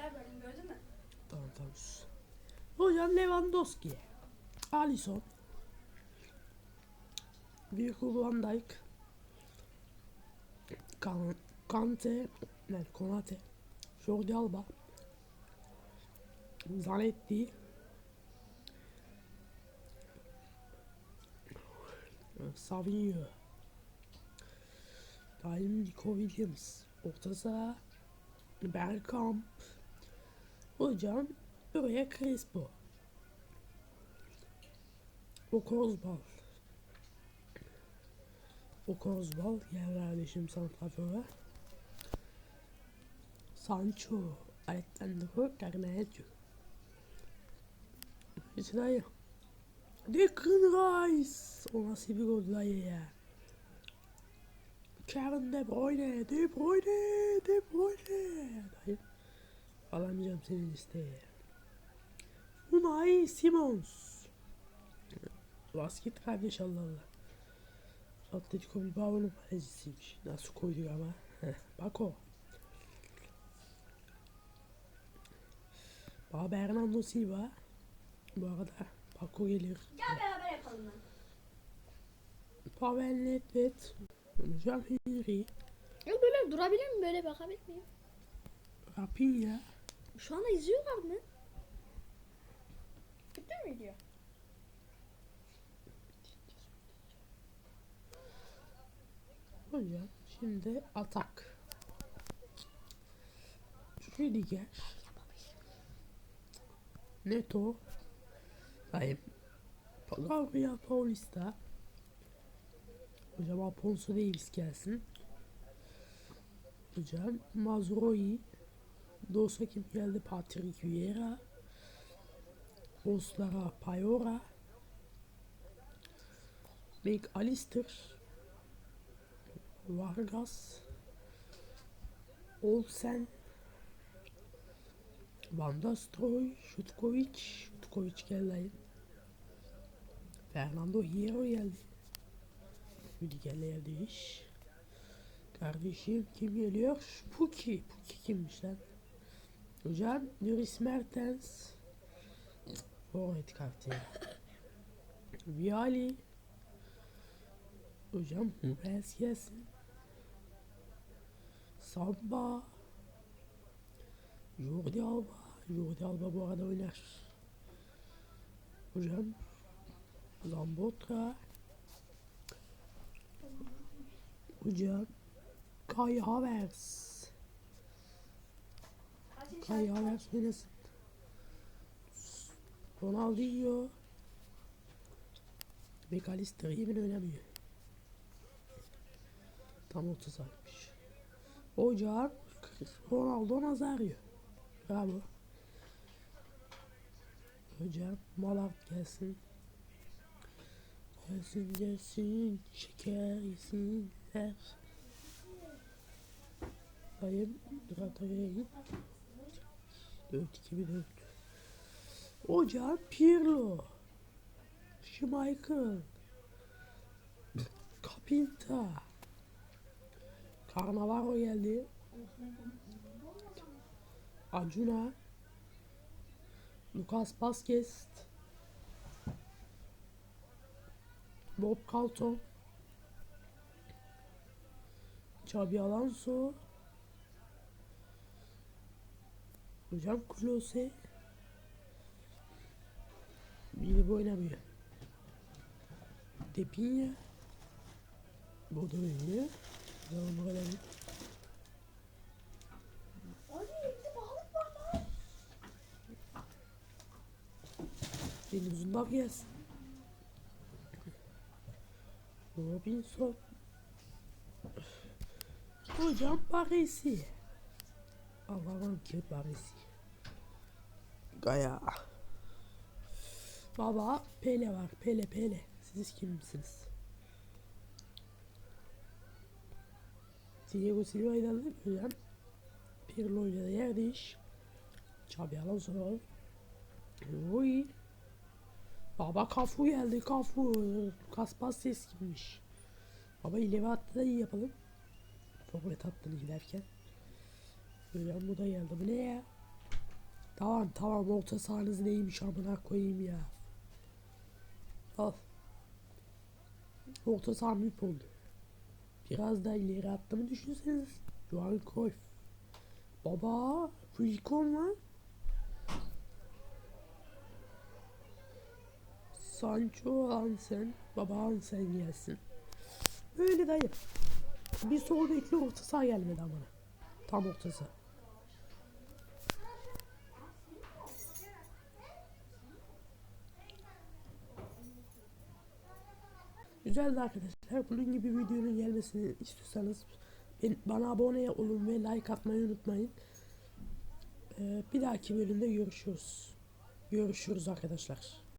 güzel bölüm gördün mü? Tamam sus. Hocam Lewandowski. Alisson. Virgil van Dijk. Kan Kante. Ne, Konate. Jordi Alba. Zanetti. Savinho. Daim Nico Williams. Orta saha. Bergkamp. Hocam buraya Crespo. Okozbal. Okozbal yerleşim santraföre. Sancho. Alexandro Garnacho. İsrail. Declan Rice. O nasıl bir gol dayı ya. Kevin De Bruyne. De Bruyne. De Bruyne. Dayı. Alamayacağım senin isteği. Unai Simons. Basket kardeş Allah Allah. Atletico Bilbao'nun kalecisiymiş. Nasıl koyduk ama. Bak o. Baba Bernardo Silva. Bu arada Paco gelir. Gel beraber yapalım lan. Pavel Nedved. Hocam Henry. Ya böyle durabilir miyim? Böyle bakabilir miyim? Rapinha. Şu anda izliyorlar mı? Bitti mi video? Hocam şimdi atak. Rüdiger. Neto. Hayır. Gabriel Paulista. Hocam Alfonso Davis gelsin. Hocam Mazroi. Dosa kim geldi? Patrick Vieira. Oslara Payora. McAllister. Vargas. Olsen. Van der Stroy. Şutkovic. Geldi. Fernando Hierro geldi. Rüdiger'le geldi iş. Kardeşim kim geliyor? Puki. Puki kimmiş lan? Hocam Dries Mertens. Forvet kartı. Viali. Hocam Hummels gelsin. Samba. Jordi Alba. Jordi Alba bu arada oynar. Hocam. Zambotra. Hocam. Kai Havertz. Havertz oynasın. Ronaldinho. McAllister yemin oynamıyor. Tam orta sahaymış. Hocam Ronaldo Nazario. Bravo. Hocam Malart gelsin. Gelsin gelsin şeker yesin ver. Dayım Ratay'a git. 4 2004. Hocam Pirlo. Schmeichel. Kapinta. Carnavaro geldi. Acuna. Lucas Vazquez. Bob Carlton. Xabi Alonso. Hocam Klose Bilip oynamıyor. Depinha Burada oynuyor. Zaman böyle bir Denizin gelsin. Robinson. Hocam Paris'i. Allah'ım ki Paris'i. Gaya. Baba Pele var. Pele Pele. Siz kimsiniz? Diego Silva'yı da hocam. Pirlo ile de yer değiş. Xabi Alonso var. Rui. Baba Kafu geldi Kafu. Kaspas ses kimmiş. Baba ileri attı da iyi yapalım. Forvet attığını giderken. Hocam bu da geldi. Bu ne ya? Tamam tamam orta sahanız neymiş amına koyayım ya. Al. Orta saha oldu. Biraz daha ileri attığımı düşünseniz. Johan Cruyff. Baba. Fujikon lan. Sancho Hansen. Baba Hansen gelsin. Böyle dayı. Bir sol bekli orta saha gelmedi amına. Tam orta saha. Güzeldi arkadaşlar. Bunun gibi videonun gelmesini istiyorsanız bana abone olun ve like atmayı unutmayın. Ee, bir dahaki bölümde görüşürüz. Görüşürüz arkadaşlar.